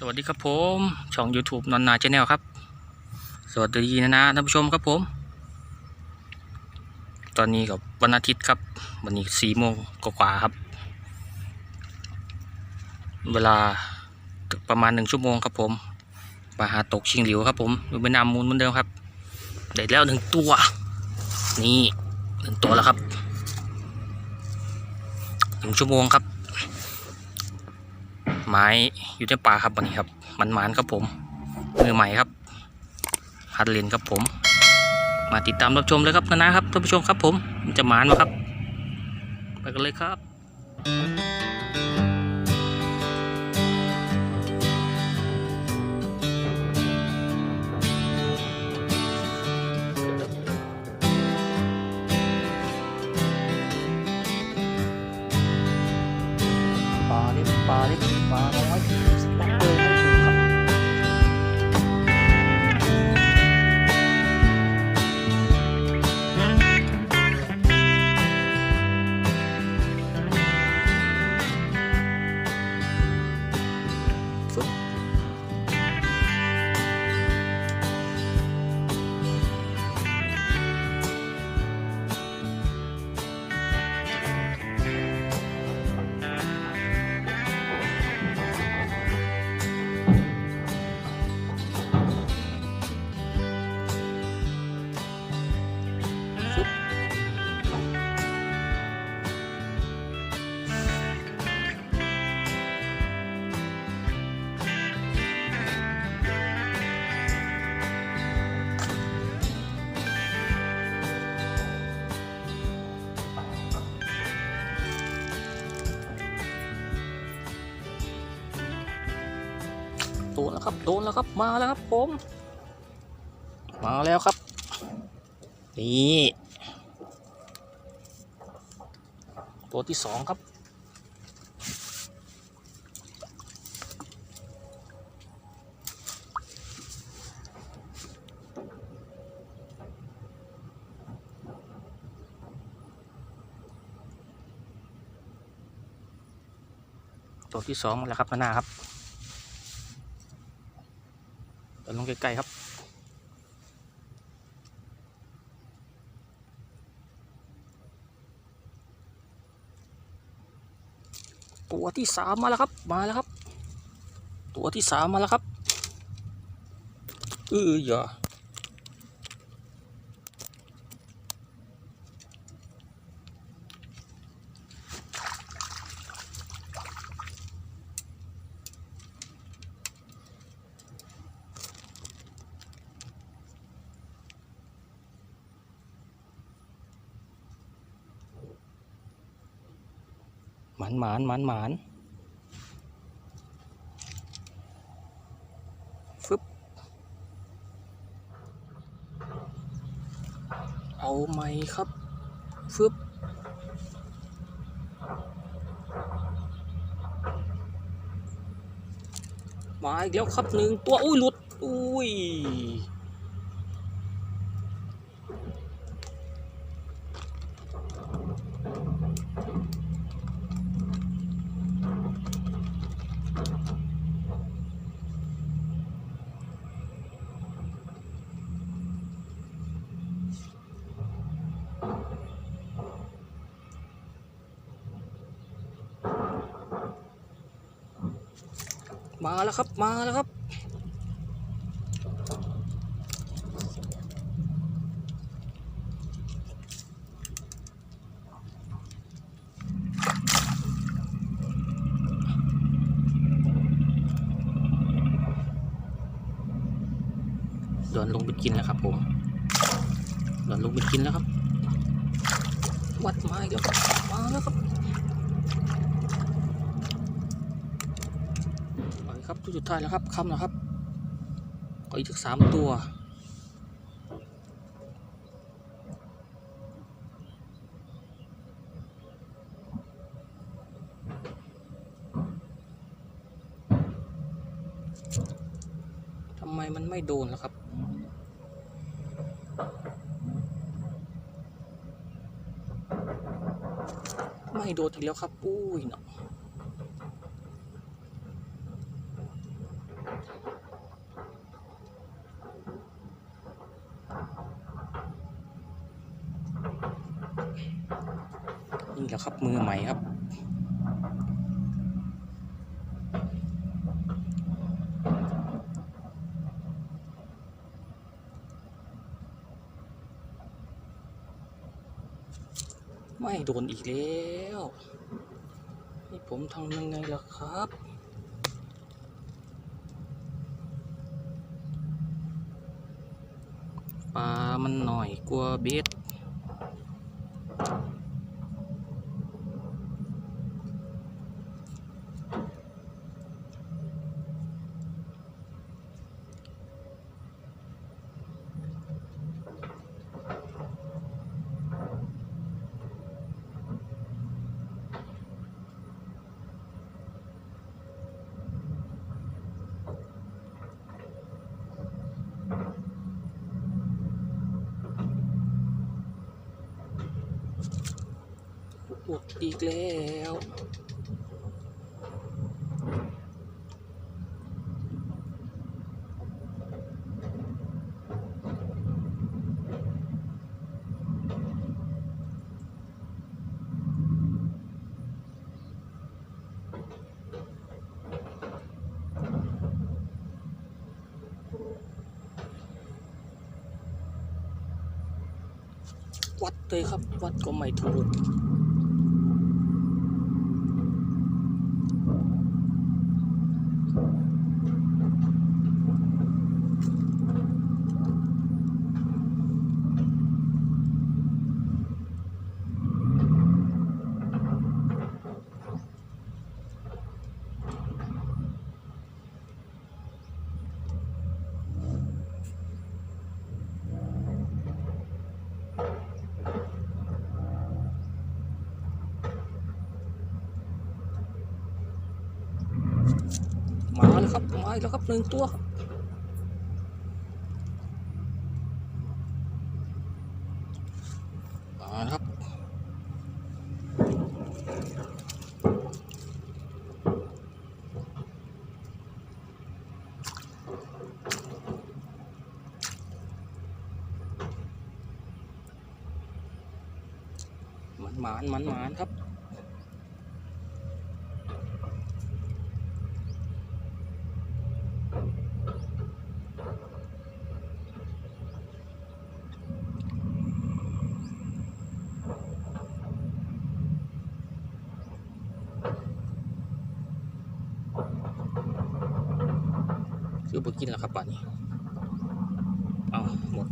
สวัสดีครับผมช่อง YouTube นอนนาชาแนลครับ สวัสดีนะนะท่านผู้ชมครับผม ตอนนี้กับวันอาทิตย์ครับ วันนี้สี่โมงกว่าครับ เวลาประมาณหนึ่งชั่วโมงครับผมมาหาตกชิงหลิวครับผมอยู่แม่น้ำมูลเหมือนเดิมครับได้แล้วหนึ่งตัว นี่หนึ่งตัวแล้วครับหนึ่งชั่วโมงครับ ไม้อยู่ในป่าครับวันนี้ครับ มันหมานครับผมมือใหม่ครับฮัดเลนครับผม มาติดตามรับชมเลยครับนะนะครับท่านผู้ชมครับผมมันจะหมานไหมครับ ไปกันเลยครับ แล้วครับ โดนแล้วครับ มาแล้วครับผม มาแล้วครับ นี่ตัวที่สองครับ ตัวที่สองแล้วครับมาหน้าครับ ไกลๆครับ ตัวที่สามมาแล้วครับ มาแล้วครับ ตัวที่สามมาแล้วครับเอออย่าานหมานหมานหมานฟึบเอาไหมครับฟึบมาอีกแล้วครับหนึ่งตัว อุ้ยหลุด อุ้ย มาแล้วครับ มาแล้วครับเดินลงไปกินแล้วครับผมเดินลงไปกินแล้วครับ วัดมาอีกแล้วมาแล้วครับ ไปครับตัว สุดท้ายแล้วครับคำนะครับก็อีกสักสามตัวทำไมมันไม่โดนล่ะครับไม่โดนอีกแล้วครับอุ้ยเนาะ นี่แหละครับมือใหม่ครับ ไม่โดนอีกแล้วนี่ผมทำยังไงล่ะครับปลามันหน่อยกลัวเบ็ด อุดอีกแล้ววัดเลยครับ วัดก็ไม่ถูก มาแล้วครับมาแล้วครับหนึ่งตัวครับมาครับมันหมานมันหมานครับ คือบ่กินแล้วครับป่านนี้เอาหมด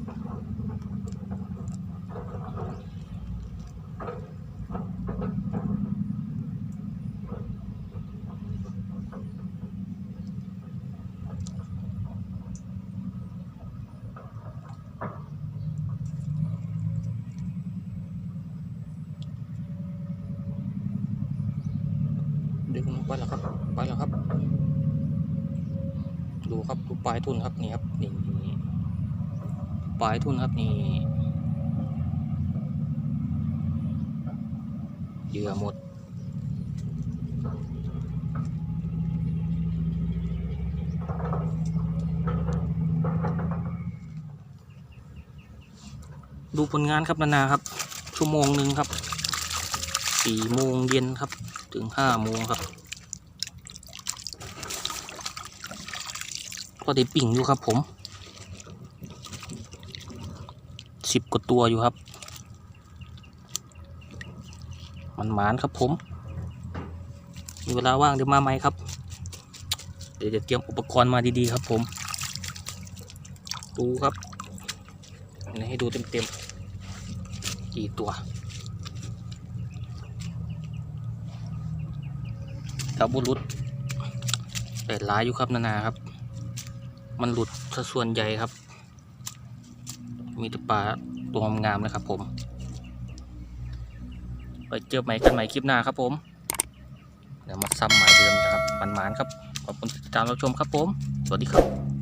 ดึงไปแล้วครับ ไปแล้วครับ ดูครับดูปลายทุ่นครับนี่ครับนี่ปลายทุ่นครับนี่เหยื่อหมดดูผลงานครับนานาครับ ชั่วโมงหนึ่งครับสี่โมงเย็นครับ ถึงห้าโมงครับ ก็ได้ปิ่งอยู่ครับผมสิบกว่าตัวอยู่ครับ มันหมานครับผม มีเวลาว่างเดี๋ยวมาไหมครับ เดี๋ยวจะเตรียมอุปกรณ์มาดีๆครับผม ดูครับนี่ให้ดูเต็มๆกี่ตัวถ้าบุรุษแต่หลายอยู่ครับนานาครับ มันหลุดสส่วนใหญ่ครับ มีแต่ปลาตัวงามๆนะครับผมไปเจอใหม่กันใหม่คลิปหน้าครับผม เดี๋ยวมาซ้ำหมายเดิมนะครับมันหมานๆครับขอบคุณติดตามรับชมครับผม สวัสดีครับ